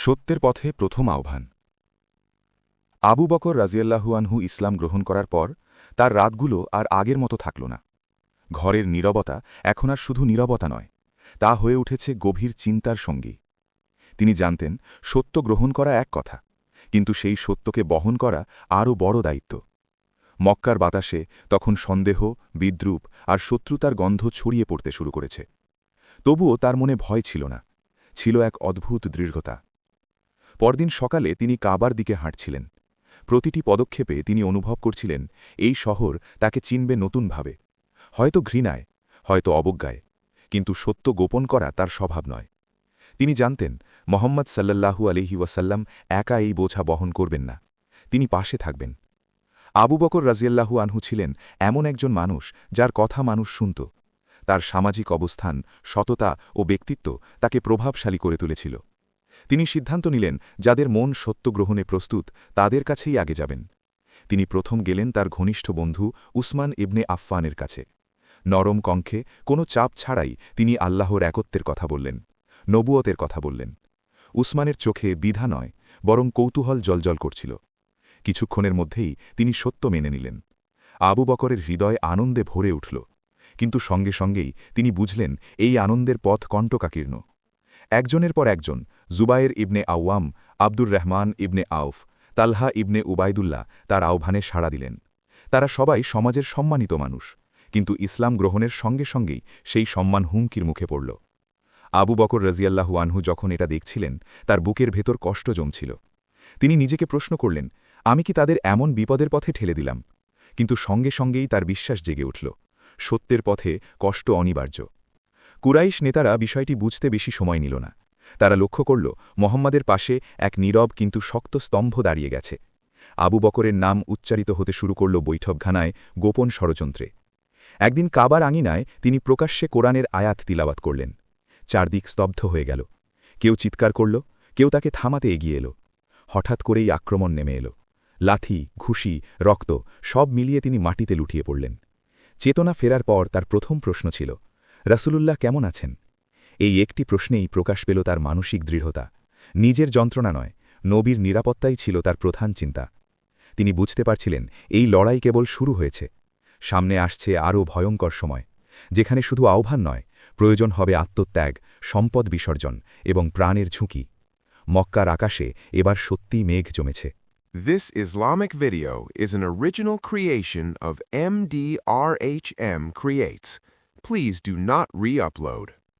সত্যের পথে প্রথম আহ্বান। আবু বকর রাজিয়াল্লাহুয়ানহু ইসলাম গ্রহণ করার পর তার রাতগুলো আর আগের মতো থাকল না। ঘরের নীরবতা এখন আর শুধু নীরবতা নয়, তা হয়ে উঠেছে গভীর চিন্তার সঙ্গী। তিনি জানতেন, সত্য গ্রহণ করা এক কথা, কিন্তু সেই সত্যকে বহন করা আরও বড় দায়িত্ব। মক্কার বাতাসে তখন সন্দেহ, বিদ্রুপ আর শত্রুতার গন্ধ ছড়িয়ে পড়তে শুরু করেছে। তবুও তার মনে ভয় ছিল না, ছিল এক অদ্ভুত দৃঢ়তা। পরদিন সকালে তিনি কাবার দিকে হাঁটছিলেন। প্রতিটি পদক্ষেপে তিনি অনুভব করছিলেন, এই শহর তাকে চিনবে নতুনভাবে। হয়তো ঘৃণায়, হয়তো অবজ্ঞায়, কিন্তু সত্য গোপন করা তার স্বভাব নয়। তিনি জানতেন, মোহাম্মদ সাল্লাল্লাহু আলহি ওয়াসাল্লাম একা এই বোঝা বহন করবেন না। তিনি পাশে থাকবেন। আবু বকর রাজিয়াল্লাহু আনহু ছিলেন এমন একজন মানুষ যার কথা মানুষ শুনত। তার সামাজিক অবস্থান, সততা ও ব্যক্তিত্ব তাকে প্রভাবশালী করে তুলেছিল। তিনি সিদ্ধান্ত নিলেন, যাদের মন সত্য গ্রহণে প্রস্তুত, তাদের কাছেই আগে যাবেন। তিনি প্রথম গেলেন তার ঘনিষ্ঠ বন্ধু উসমান ইবনে আফফানের কাছে। নরম কঙ্খে কোনো চাপ ছাড়াই তিনি আল্লাহর একত্বের কথা বললেন, নবুয়তের কথা বললেন। উসমানের চোখে বিধা নয়, বরং কৌতূহল জলজল করছিল। কিছুক্ষণের মধ্যেই তিনি সত্য মেনে নিলেন। আবু বকরের হৃদয় আনন্দে ভরে উঠল, কিন্তু সঙ্গে সঙ্গেই তিনি বুঝলেন, এই আনন্দের পথ কণ্টকাকীর্ণ। একজনের পর একজন জুবায়ের ইবনে আওয়াম আব্দুর রহমান ইবনে আউফ, তালহা ইবনে উবায়দুল্লাহ তার আহ্বানে সাড়া দিলেন। তারা সবাই সমাজের সম্মানিত মানুষ, কিন্তু ইসলাম গ্রহণের সঙ্গে সঙ্গেই সেই সম্মান হুমকির মুখে পড়ল। আবু বকর রাজিয়াল্লাহু আনহু যখন এটা দেখছিলেন, তার বুকের ভেতর কষ্ট জমছিল। তিনি নিজেকে প্রশ্ন করলেন, আমি কি তাদের এমন বিপদের পথে ঠেলে দিলাম? কিন্তু সঙ্গে সঙ্গেই তার বিশ্বাস জেগে উঠল। সত্যের পথে কষ্ট অনিবার্য। কুরাইশ নেতারা বিষয়টি বুঝতে বেশি সময় নিল না। তারা লক্ষ্য করল, মোহাম্মদের পাশে এক নীরব কিন্তু শক্ত স্তম্ভ দাঁড়িয়ে গেছে। আবু বকরের নাম উচ্চারিত হতে শুরু করল বৈঠকখানায় গোপন ষড়যন্ত্রে। একদিন কাবার আঙিনায় তিনি প্রকাশ্যে কোরআনের আয়াত তিলাবাত করলেন। চারদিক স্তব্ধ হয়ে গেল। কেউ চিৎকার করল, কেউ তাকে থামাতে এগিয়ে এলো। হঠাৎ করেই আক্রমণ নেমে এলো। লাথি, ঘুষি, রক্ত সব মিলিয়ে তিনি মাটিতে লুটিয়ে পড়লেন। চেতনা ফেরার পর তার প্রথম প্রশ্ন ছিল রাসুলুল্লাহ কেমন আছেন? এই একটি প্রশ্নেই প্রকাশ পেল তার মানসিক দৃঢ়তা। নিজের যন্ত্রণা নয়, নবীর নিরাপত্তাই ছিল তার প্রধান চিন্তা। তিনি বুঝতে পারছিলেন, এই লড়াই কেবল শুরু হয়েছে। সামনে আসছে আরও ভয়ঙ্কর সময়, যেখানে শুধু আহ্বান নয়, প্রয়োজন হবে আত্মত্যাগ, সম্পদ বিসর্জন এবং প্রাণের ঝুঁকি। মক্কার আকাশে এবার সত্যি মেঘ জমেছে। This Islamic video is an original creation of MDRHM Creates. Please do not re-upload.